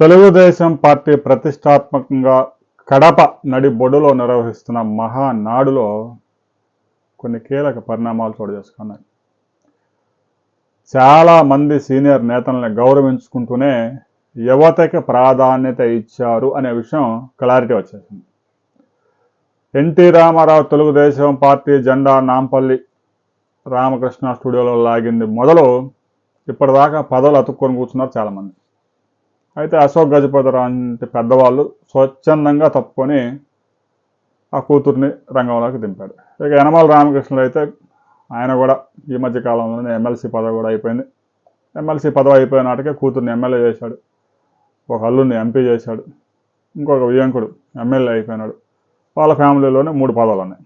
Telugu Desam party ప్రతిష్టాత్మకంగా కడప నడిబొడులో నిర్వహిస్తున్న మహానాడులో కొన్ని కీలక పరిణామాలు చోటు చేసుకున్నాయి. చాలా మంది సీనియర్ నేతల్ని గౌరవించుకుంటూనే యువతకి ప్రాధాన్యత ఇచ్చారు అనే విషయం క్లారిటీ వచ్చేసింది. ఎన్టీ రామారావు తెలుగుదేశం పార్టీ జెండా నాంపల్లి రామకృష్ణ స్టూడియోలో లాగింది మొదలు ఇప్పటిదాకా పదవులు అతుక్కొని కూర్చున్నారు చాలామంది. అయితే అశోక్ గజపతి లాంటి పెద్దవాళ్ళు స్వచ్ఛందంగా తప్పుకొని ఆ కూతుర్ని రంగంలోకి దింపాడు. ఇక యనమల రామకృష్ణుడు అయితే ఆయన కూడా ఈ మధ్య కాలంలోనే ఎమ్మెల్సీ పదవి కూడా అయిపోయింది. ఎమ్మెల్సీ పదవి అయిపోయిన నాటికే కూతుర్ని ఎమ్మెల్యే చేశాడు. ఒక అల్లుడిని ఎంపీ చేశాడు. ఇంకొక వియంకుడు ఎమ్మెల్యే అయిపోయినాడు. వాళ్ళ ఫ్యామిలీలోనే మూడు పదవులు ఉన్నాయి.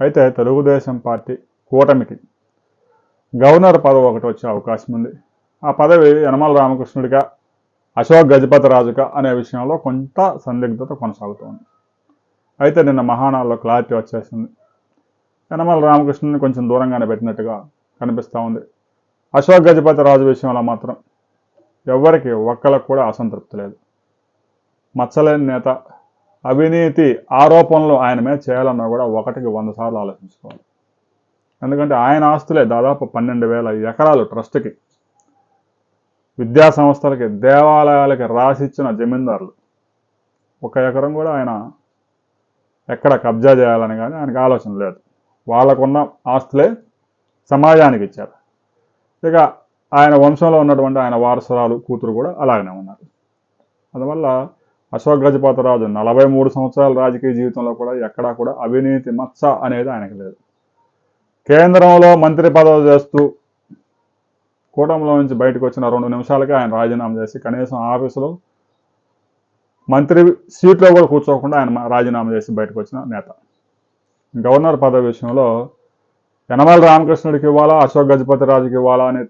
అయితే తెలుగుదేశం పార్టీ కూటమికి గవర్నర్ పదవి ఒకటి వచ్చే అవకాశం ఉంది. ఆ పదవి యనమల రామకృష్ణుడిగా అశోక్ గజపతి రాజుక అనే విషయంలో కొంత సందిగ్ధత కొనసాగుతోంది. అయితే నిన్న మహానాల్లో క్లారిటీ వచ్చేసింది. యనమల రామకృష్ణుని కొంచెం దూరంగానే పెట్టినట్టుగా కనిపిస్తూ ఉంది. అశోక్ గజపతి రాజు విషయంలో మాత్రం ఎవ్వరికి ఒక్కలకు కూడా అసంతృప్తి లేదు. మచ్చలేని నేత అవినీతి ఆరోపణలు ఆయన మీద చేయాలన్నా కూడా ఒకటికి వంద సార్లు ఆలోచించుకోవాలి. ఎందుకంటే ఆయన ఆస్తులే దాదాపు పన్నెండు వేల ఎకరాలు ట్రస్ట్కి విద్యా సంస్థలకి దేవాలయాలకి రాసిచ్చిన జమీందారులు. ఒక ఎకరం కూడా ఆయన ఎక్కడ కబ్జా చేయాలని కానీ ఆయనకు ఆలోచన లేదు. వాళ్ళకున్న ఆస్తులే సమాజానికి ఇచ్చారు. ఇక ఆయన వంశంలో ఉన్నటువంటి ఆయన వారసురాలు కూతురు కూడా అలాగనే ఉన్నారు. అందువల్ల అశోక్ గజపతిరాజు నలభై మూడు సంవత్సరాల రాజకీయ జీవితంలో కూడా ఎక్కడా కూడా అవినీతి మచ్చ అనేది ఆయనకు లేదు. కేంద్రంలో మంత్రి పదవి చేస్తూ కూటమిలో నుంచి బయటకు వచ్చిన రెండు నిమిషాలకే ఆయన రాజీనామా చేసి కనీసం ఆఫీసులో మంత్రి సీట్లో కూడా కూర్చోకుండా ఆయన రాజీనామా చేసి బయటకు వచ్చిన నేత. గవర్నర్ పదవి విషయంలో యనమల రామకృష్ణుడికి ఇవ్వాలా అశోక్ గజపతి రాజుకి ఇవ్వాలా అనే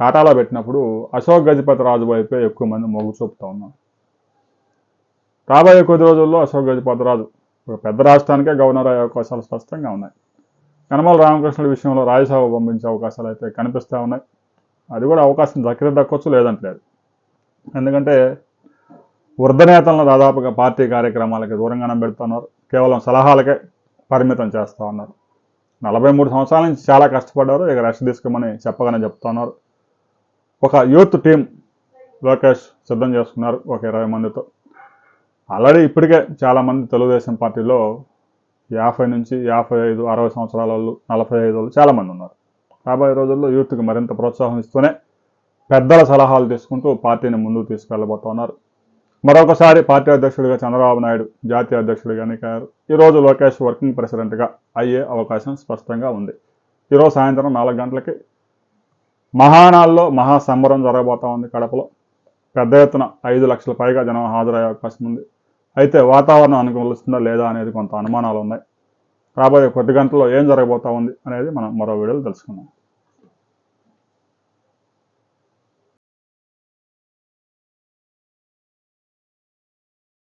కాటాలో పెట్టినప్పుడు అశోక్ గజపతి రాజు వైపే ఎక్కువ మంది మొగ్గు చూపుతా ఉన్నారు. రాబోయే కొద్ది రోజుల్లో అశోక్ గజపతి రాజు ఒక పెద్ద రాష్ట్రానికే గవర్నర్ అయ్యే అవకాశాలు స్పష్టంగా ఉన్నాయి. కనమల రామకృష్ణుడి విషయంలో రాజ్యసభ పంపించే అవకాశాలు అయితే కనిపిస్తూ ఉన్నాయి. అది కూడా అవకాశం దక్కితే దక్కొచ్చు లేదంటలేదు. ఎందుకంటే వృద్ధ నేతలను దాదాపుగా పార్టీ కార్యక్రమాలకి దూరంగానే పెడుతున్నారు. కేవలం సలహాలకే పరిమితం చేస్తూ ఉన్నారు. నలభై మూడు సంవత్సరాల నుంచి చాలా కష్టపడ్డారు. ఇక రెస్ట్ తీసుకోమని చెప్పగానే చెప్తున్నారు. ఒక యూత్ టీం లోకేష్ సిద్ధం చేసుకున్నారు ఒక ఇరవై మందితో. ఆల్రెడీ ఇప్పటికే చాలామంది తెలుగుదేశం పార్టీలో యాభై నుంచి యాభై ఐదు అరవై సంవత్సరాల వాళ్ళు నలభై ఐదు వాళ్ళు చాలామంది ఉన్నారు. రాబోయే రోజుల్లో యూత్కి మరింత ప్రోత్సాహం ఇస్తూనే పెద్దల సలహాలు తీసుకుంటూ పార్టీని ముందుకు తీసుకెళ్ళబోతున్నారు మరొకసారి పార్టీ అధ్యక్షుడిగా చంద్రబాబు నాయుడు జాతీయ అధ్యక్షుడిగా ఎన్నికయ్యారు. ఈరోజు లోకేష్ వర్కింగ్ ప్రెసిడెంట్గా అయ్యే అవకాశం స్పష్టంగా ఉంది. ఈరోజు సాయంత్రం నాలుగు గంటలకి మహానాల్లో మహాసంబరం జరగబోతా ఉంది కడపలో. పెద్ద ఎత్తున ఐదు లక్షల పైగా జనం హాజరయ్యే అవకాశం ఉంది. అయితే వాతావరణం అనుకూలిస్తుందా లేదా అనేది కొంత అనుమానాలు ఉన్నాయి రాబోయే కొద్ది గంటల్లో ఏం జరగబోతా ఉంది అనేది మనం మరో వీడియోలో తెలుసుకుందాం.